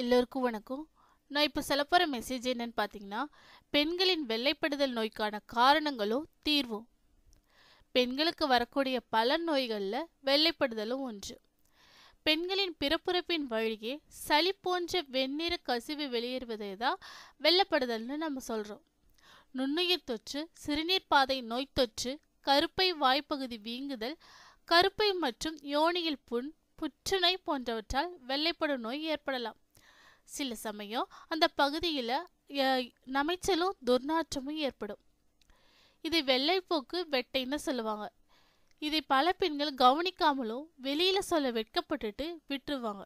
எல்லோருக்கும் வணக்கம். நான் இப்போ சொல்ல போகிற மெசேஜ் என்னன்னு பார்த்தீங்கன்னா பெண்களின் வெள்ளைப்படுதல் நோய்க்கான காரணங்களும் தீர்வும். பெண்களுக்கு வரக்கூடிய பல நோய்களில் வெள்ளைப்படுதலும் ஒன்று. பெண்களின் பிறப்புறப்பின் வழியே சளி போன்ற வெண்ணிற கசிவு வெளியேறுவதை தான் வெள்ளப்படுதல்னு நம்ம சொல்கிறோம் நுண்ணுயிர் தொற்று சிறுநீர் பாதை நோய் தொற்று கருப்பை வாய்ப்பகுதி வீங்குதல் கருப்பை மற்றும் யோனியில் புண் புற்றுநோய் போன்றவற்றால் வெள்ளைப்படும் நோய் ஏற்படலாம். சில சமயம் அந்த பகுதியில் நமைச்சலும் துர்நாற்றமும் ஏற்படும். இது வெள்ளைப்போக்கு வெட்டைன்னு சொல்லுவாங்க. இதை பல பெண்கள் கவனிக்காமலும் வெளியில் சொல்ல வெட்கப்பட்டுட்டு விட்டுருவாங்க.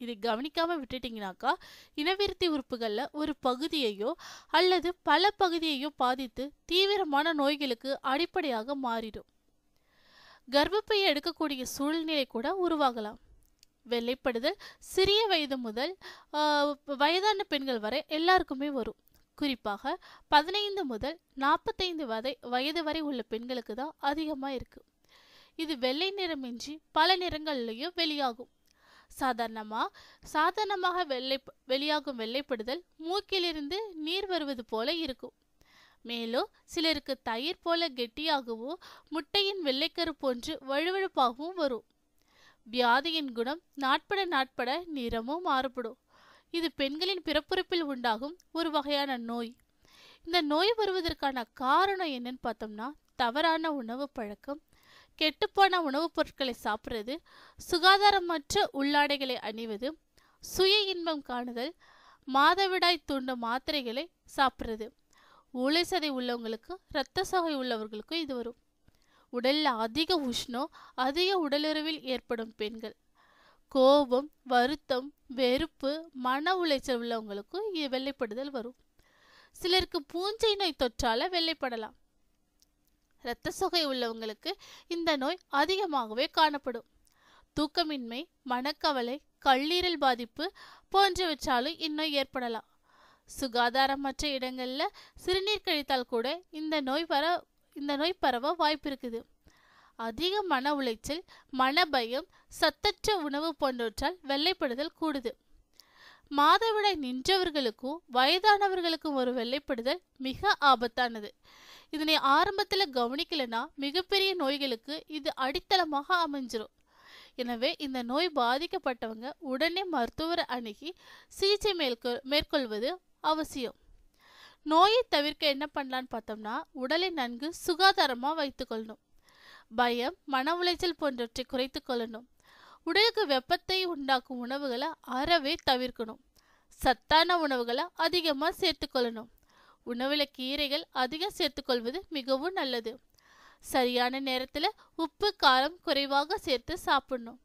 இதை கவனிக்காமல் விட்டுட்டீங்கனாக்கா இனவிருத்தி உறுப்புகளில் ஒரு பகுதியையோ அல்லது பல பகுதியையோ பாதித்து தீவிரமான நோய்களுக்கு அடிப்படையாக மாறிடும். கர்ப்பப்பையை எடுக்கக்கூடிய சூழ்நிலை கூட உருவாகலாம். வெள்ளைப்படுதல் சிறிய வயது முதல் வயதான பெண்கள் வரை எல்லாருக்குமே வரும். குறிப்பாக பதினைந்து முதல் நாற்பத்தைந்து வதை வயது வரை உள்ள பெண்களுக்கு தான் அதிகமாக இருக்கு. இது வெள்ளை நிறமின்றி பல நிறங்கள்லையும் வெளியாகும். சாதாரணமாக சாதாரணமாக வெள்ளை வெளியாகும் வெள்ளைப்படுதல் மூக்கிலிருந்து நீர் வருவது போல இருக்கும். மேலும் சிலருக்கு தயிர் போல கெட்டியாகவும் முட்டையின் வெள்ளைக்கரு போன்று வழுவழுப்பாகவும் வரும். வியாதியின் குணம் நாட்பட நாட்பட நிறமும் மாறுபடும். இது பெண்களின் பிறப்புறுப்பில் உண்டாகும் ஒரு வகையான நோய். இந்த நோய் வருவதற்கான காரணம் என்னன்னு பார்த்தோம்னா தவறான உணவு பழக்கம் கெட்டுப்போன உணவுப் பொருட்களை சாப்பிட்றது சுகாதாரமற்ற உள்ளாடைகளை அணிவது சுய இன்பம் காணுதல் மாதவிடாய் தூண்டும் மாத்திரைகளை சாப்பிட்றது. ஊளை சதை உள்ளவங்களுக்கு இரத்த சோகை உள்ளவர்களுக்கும் இது வரும். உடல்ல அதிக உஷ்ணம் அதிக உடலுறவில் ஏற்படும் பெண்கள். கோபம் வருத்தம் வெறுப்பு மன உளைச்சல் உள்ளவங்களுக்கும் வெள்ளைப்படுதல் வரும். சிலருக்கு பூஞ்சை நோய் தொற்றால வெள்ளைப்படலாம். இரத்த சொகை உள்ளவங்களுக்கு இந்த நோய் அதிகமாகவே காணப்படும். தூக்கமின்மை மனக்கவலை கல்லீரல் பாதிப்பு போன்றவற்றாலும் இந்நோய் ஏற்படலாம். சுகாதாரமற்ற இடங்கள்ல சிறுநீர் கழித்தால் கூட இந்த நோய் வர இந்த நோய் பரவ வாய்ப்பு இருக்குது. அதிக மன உளைச்சல் மனபயம் சத்தற்ற உணவு போன்றவற்றால் வெள்ளைப்படுதல் கூடுது. மாதவிடாய் நின்றவர்களுக்கும் வயதானவர்களுக்கும் ஒரு வெள்ளைப்படுதல் மிக ஆபத்தானது. இதனை ஆரம்பத்தில் கவனிக்கலைன்னா மிகப்பெரிய நோய்களுக்கு இது அடித்தளமாக அமைஞ்சிரும். எனவே இந்த நோய் பாதிக்கப்பட்டவங்க உடனே மருத்துவரை அணுகி சிகிச்சை மேற்கொள் மேற்கொள்வது அவசியம். நோயை தவிர்க்க என்ன பண்ணலான்னு பார்த்தோம்னா உடலை நன்கு சுகாதாரமாக வைத்துக்கொள்ளணும் பயம் மன உளைச்சல் போன்றவற்றை குறைத்து கொள்ளணும். உடலுக்கு வெப்பத்தை உண்டாக்கும் உணவுகளை அறவே தவிர்க்கணும். சத்தான உணவுகளை அதிகமாக சேர்த்துக்கொள்ளணும் உணவில் கீரைகள் அதிகம் சேர்த்துக்கொள்வது மிகவும் நல்லது. சரியான நேரத்தில் உப்பு காரம் குறைவாக சேர்த்து சாப்பிடணும்.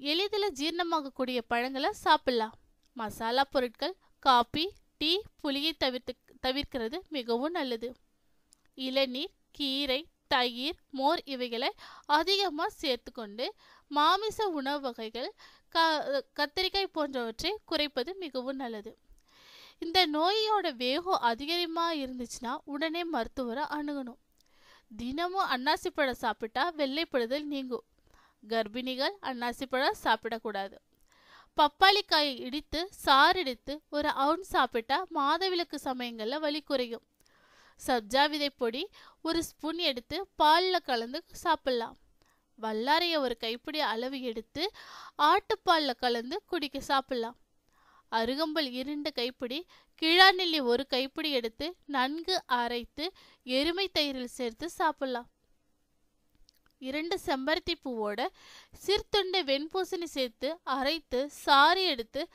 எளிதில் ஜீரணமாகக்கூடிய பழங்களை சாப்பிடலாம். மசாலா பொருட்கள் காபி டீ புளியை தவிர்த்து தவிர்க்கிறது மிகவும் நல்லது. இளநீர் கீரை தயிர் மோர் இவைகளை அதிகமாக சேர்த்துக்கொண்டு மாமிச உணவு வகைகள் க கத்திரிக்காய் போன்றவற்றை குறைப்பது மிகவும் நல்லது. இந்த நோயோட வேகம் அதிகமாக இருந்துச்சுன்னா உடனே மருத்துவரை அணுகணும். தினமும் அன்னாசி பழம் சாப்பிட்டா வெள்ளைப்படுதல் நீங்கும். கர்ப்பிணிகள் அன்னாசி பழம் சாப்பிடக்கூடாது. பப்பாளிக்காயை இடித்து சாறு எடுத்து ஒரு அவுன் சாப்பிட்டா மாதவிலக்கு சமயங்களில் வலி குறையும். சப்ஜா விதை பொடி ஒரு ஸ்பூன் எடுத்து பாலில் கலந்து சாப்பிடலாம். வல்லாரைய ஒரு கைப்பிடி அளவு எடுத்து ஆட்டுப்பாலில் கலந்து குடிக்க சாப்பிடலாம். அருகம்பல் இரண்டு கைப்பிடி கிழாநெல்லி ஒரு கைப்பிடி எடுத்து நன்கு அரைத்து எருமை தயிரில் சேர்த்து சாப்பிடலாம். இரண்டு செம்பருத்தி பூவோட சிறுத்துண்டு வெண்பூசணி சேர்த்து அரைத்து சாறு எடுத்து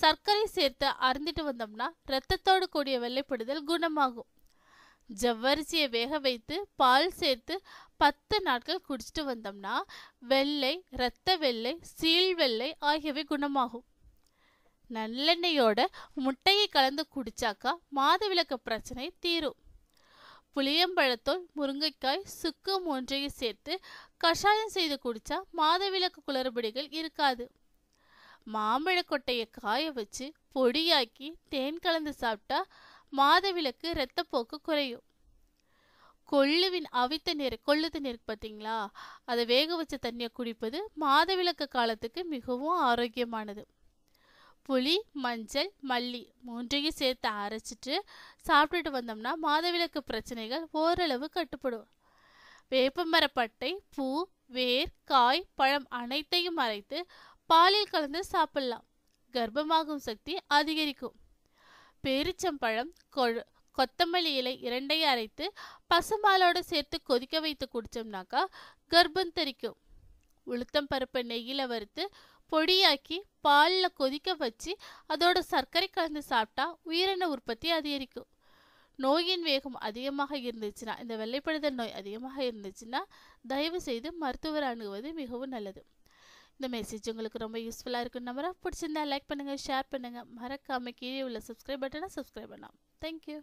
சர்க்கரை சேர்த்து அருந்திட்டு வந்தோம்னா ரத்தத்தோடு கூடிய வெள்ளைப்படுதல் குணமாகும். ஜவ்வரிசியை வேக வைத்து பால் சேர்த்து பத்து நாட்கள் குடிச்சிட்டு வந்தோம்னா வெள்ளை இரத்த வெள்ளை சீல் வெள்ளை ஆகியவை குணமாகும். நல்லெண்ணெயோட முட்டையை கலந்து குடிச்சாக்கா மாதவிலக்கு பிரச்சனை தீரும். புளியம்பழத்தோல் முருங்கைக்காய் சுக்கு ஒன்றையும் சேர்த்து கஷாயம் செய்து குடிச்சா மாதவிலக்கு குளறுபடிகள் இருக்காது. மாம்பழக்கொட்டையை காய வச்சு பொடியாக்கி தேன் கலந்து சாப்பிட்டா மாதவிலக்கு இரத்தப்போக்கு குறையும். கொள்ளுவின் அவித்த நீர் கொள்ளுது நீர் பார்த்தீங்களா? அதை வேக வச்ச தண்ணியை குடிப்பது மாதவிலக்கு காலத்துக்கு மிகவும் ஆரோக்கியமானது. புளி மஞ்சள் மல்லி மூன்றையும் சேர்த்து அரைச்சிட்டு சாப்பிட்டுட்டு வந்தோம்னா மாதவிலக்கு பிரச்சனைகள் ஓரளவு கட்டுப்படும். வேப்பமரப்பட்டை பூ வேர் காய் பழம் அனைத்தையும் அரைத்து பாலில் கலந்து சாப்பிடலாம். கர்ப்பமாகும் சக்தி அதிகரிக்கும். பேரிச்சம்பழம் கொழு கொத்தமல்லி இலை இரண்டையும் அரைத்து பசும்பாலோடு சேர்த்து கொதிக்க வைத்து குடிச்சோம்னாக்கா கர்ப்பம் தெரிக்கும் உளுத்தம் பருப்பை நெய்யில் வறுத்து பொடியாக்கி பாலில் கொதிக்க வச்சு அதோட சர்க்கரை கலந்து சாப்பிட்டா உயிரின உற்பத்தி அதிகரிக்கும். நோயின் வேகம் அதிகமாக இருந்துச்சுன்னா இந்த வெள்ளைப்படுதல் நோய் அதிகமாக இருந்துச்சுன்னா தயவு செய்து மருத்துவர் அணுகுவது மிகவும் நல்லது. இந்த மெசேஜ் உங்களுக்கு ரொம்ப யூஸ்ஃபுல்லாக இருக்குன்னு நம்புறேன் பிடிச்சிருந்தா லைக் பண்ணுங்கள் ஷேர் பண்ணுங்கள் மறக்காமல் கீழே உள்ள சப்ஸ்கிரைப் பட்டனை சப்ஸ்கிரைப் பண்ணலாம். தேங்க்யூ